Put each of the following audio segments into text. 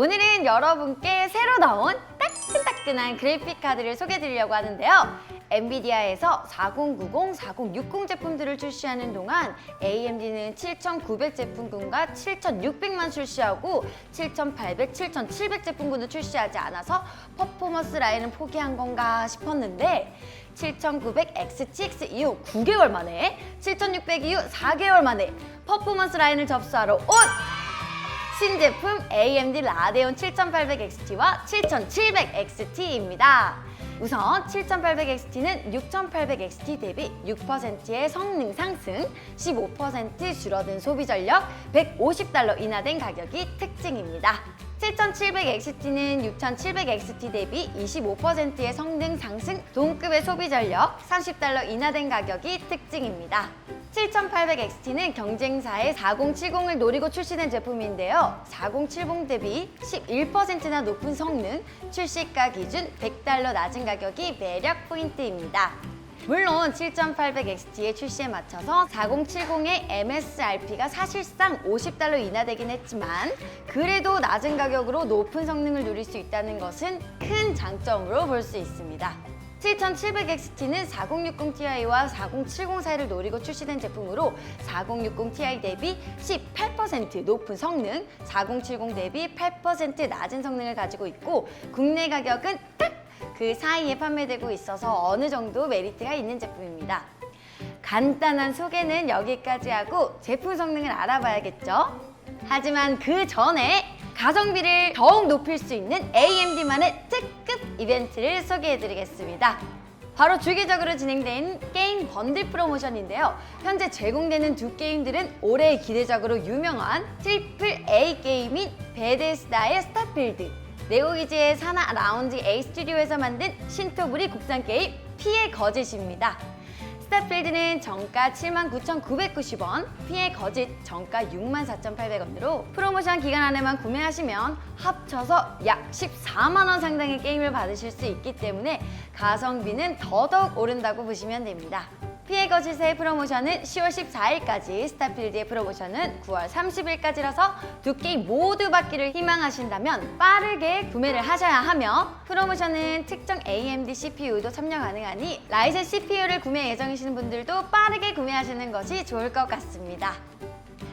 오늘은 여러분께 새로 나온 따끈따끈한 그래픽 카드를 소개해드리려고 하는데요. 엔비디아에서 4090, 4060 제품들을 출시하는 동안 AMD는 7900 제품군과 7600만 출시하고 7800, 7700 제품군을 출시하지 않아서 퍼포먼스 라인은 포기한 건가 싶었는데 7900 XTX 이후 9개월 만에 7600 이후 4개월 만에 퍼포먼스 라인을 접수하러 온 신제품 AMD 라데온 7800XT와 7700XT입니다. 우선 7800XT는 6800XT 대비 6%의 성능 상승, 15% 줄어든 소비 전력, 150달러 인하된 가격이 특징입니다. 7700XT는 6700XT 대비 25%의 성능 상승, 동급의 소비 전력, 30달러 인하된 가격이 특징입니다. 7800XT는 경쟁사의 4070을 노리고 출시된 제품인데요. 4070 대비 11%나 높은 성능, 출시가 기준 100달러 낮은 가격이 매력 포인트입니다. 물론 7800XT의 출시에 맞춰서 4070의 MSRP가 사실상 50달러 인하되긴 했지만 그래도 낮은 가격으로 높은 성능을 누릴 수 있다는 것은 큰 장점으로 볼 수 있습니다. 7700XT는 4060ti와 4070 사이를 노리고 출시된 제품으로 4060ti 대비 18% 높은 성능, 4070 대비 8% 낮은 성능을 가지고 있고 국내 가격은 딱 그 사이에 판매되고 있어서 어느 정도 메리트가 있는 제품입니다. 간단한 소개는 여기까지 하고 제품 성능을 알아봐야겠죠? 하지만 그 전에 가성비를 더욱 높일 수 있는 AMD만의 특급 이벤트를 소개해드리겠습니다. 바로 주기적으로 진행된 게임 번들 프로모션인데요. 현재 제공되는 두 게임들은 올해의 기대작으로 유명한 트리플 A 게임인 베데스다의 스타필드, 네오기지의 사나 라운지 A 스튜디오에서 만든 신토부리 국산 게임 피의 거짓입니다. 스타필드는 정가 79,990원, 피해 거짓 정가 64,800원으로 프로모션 기간 안에만 구매하시면 합쳐서 약 14만 원 상당의 게임을 받으실 수 있기 때문에 가성비는 더더욱 오른다고 보시면 됩니다. 피해 거짓의 프로모션은 10월 14일까지, 스타필드의 프로모션은 9월 30일까지라서 두 게임 모두 받기를 희망하신다면 빠르게 구매를 하셔야 하며 프로모션은 특정 AMD CPU도 참여 가능하니 라이젠 CPU를 구매 예정이신 분들도 빠르게 구매하시는 것이 좋을 것 같습니다.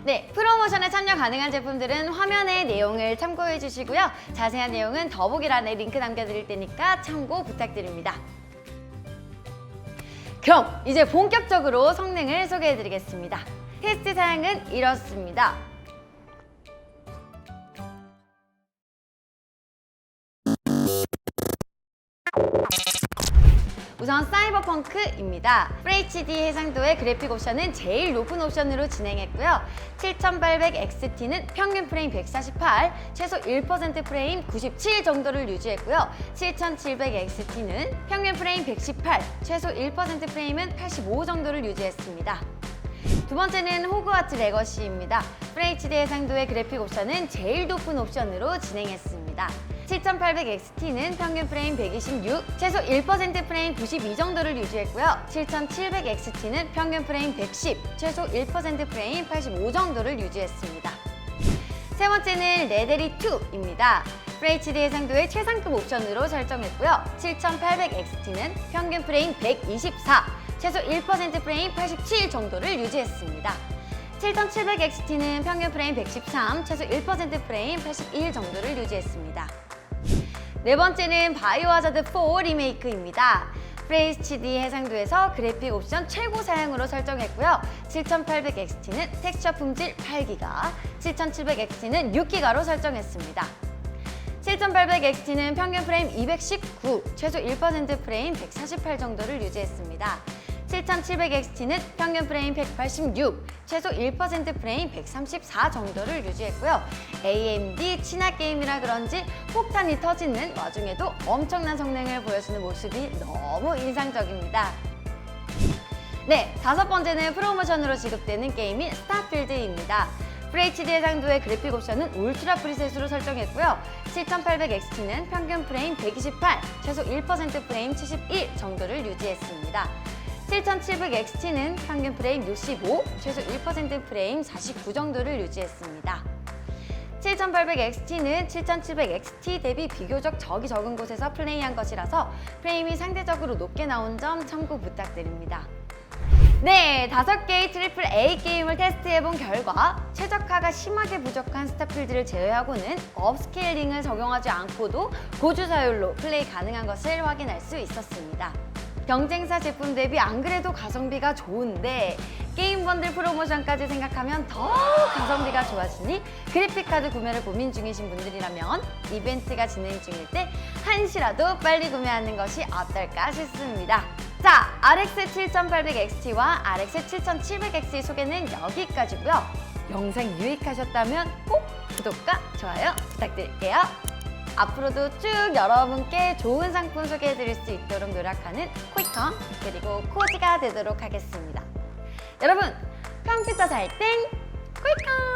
네, 프로모션에 참여 가능한 제품들은 화면의 내용을 참고해 주시고요. 자세한 내용은 더보기란에 링크 남겨드릴 테니까 참고 부탁드립니다. 그럼 이제 본격적으로 성능을 소개해 드리겠습니다. 테스트 사양은 이렇습니다. 우선 사이버펑크입니다. FHD 해상도의 그래픽 옵션은 제일 높은 옵션으로 진행했고요. 7800XT는 평균 프레임 148, 최소 1% 프레임 97 정도를 유지했고요. 7700XT는 평균 프레임 118, 최소 1% 프레임은 85 정도를 유지했습니다. 두 번째는 호그와트 레거시입니다. FHD 해상도의 그래픽 옵션은 제일 높은 옵션으로 진행했습니다. 7800XT는 평균 프레임 126, 최소 1% 프레임 92 정도를 유지했고요. 7700XT는 평균 프레임 110, 최소 1% 프레임 85 정도를 유지했습니다. 세 번째는 레데리2입니다. FHD 해상도의 최상급 옵션으로 설정했고요. 7800XT는 평균 프레임 124, 최소 1% 프레임 87 정도를 유지했습니다. 7700XT는 평균 프레임 113, 최소 1% 프레임 81 정도를 유지했습니다. 네 번째는 바이오하자드 4 리메이크입니다. FHD 해상도에서 그래픽 옵션 최고 사양으로 설정했고요. 7800XT는 텍스처 품질 8기가, 7700XT는 6기가로 설정했습니다. 7800XT는 평균 프레임 219, 최소 1% 프레임 148 정도를 유지했습니다. 7700XT는 평균 프레임 186, 최소 1% 프레임 134 정도를 유지했고요. AMD 친화 게임이라 그런지 폭탄이 터지는 와중에도 엄청난 성능을 보여주는 모습이 너무 인상적입니다. 네, 다섯 번째는 프로모션으로 지급되는 게임인 스타필드입니다. FHD 해상도의 그래픽 옵션은 울트라 프리셋으로 설정했고요. 7800XT는 평균 프레임 128, 최소 1% 프레임 71 정도를 유지했습니다. 7700XT는 평균 프레임 65, 최소 1% 프레임 49 정도를 유지했습니다. 7800XT는 7700XT 대비 비교적 적이 적은 곳에서 플레이한 것이라서 프레임이 상대적으로 높게 나온 점 참고 부탁드립니다. 네, 다섯 개의 트리플 A 게임을 테스트해본 결과 최적화가 심하게 부족한 스타필드를 제외하고는 업스케일링을 적용하지 않고도 고주 사율로 플레이 가능한 것을 확인할 수 있었습니다. 경쟁사 제품 대비 안 그래도 가성비가 좋은데 게임 번들 프로모션까지 생각하면 더 가성비가 좋아지니 그래픽카드 구매를 고민 중이신 분들이라면 이벤트가 진행 중일 때 한시라도 빨리 구매하는 것이 어떨까 싶습니다. 자, RX 7800XT와 RX 7700X 소개는 여기까지고요. 영상 유익하셨다면 꼭 구독과 좋아요 부탁드릴게요. 앞으로도 쭉 여러분께 좋은 상품 소개해드릴 수 있도록 노력하는 코이컴 그리고 코지가 되도록 하겠습니다. 여러분 컴퓨터 살땐 코이컴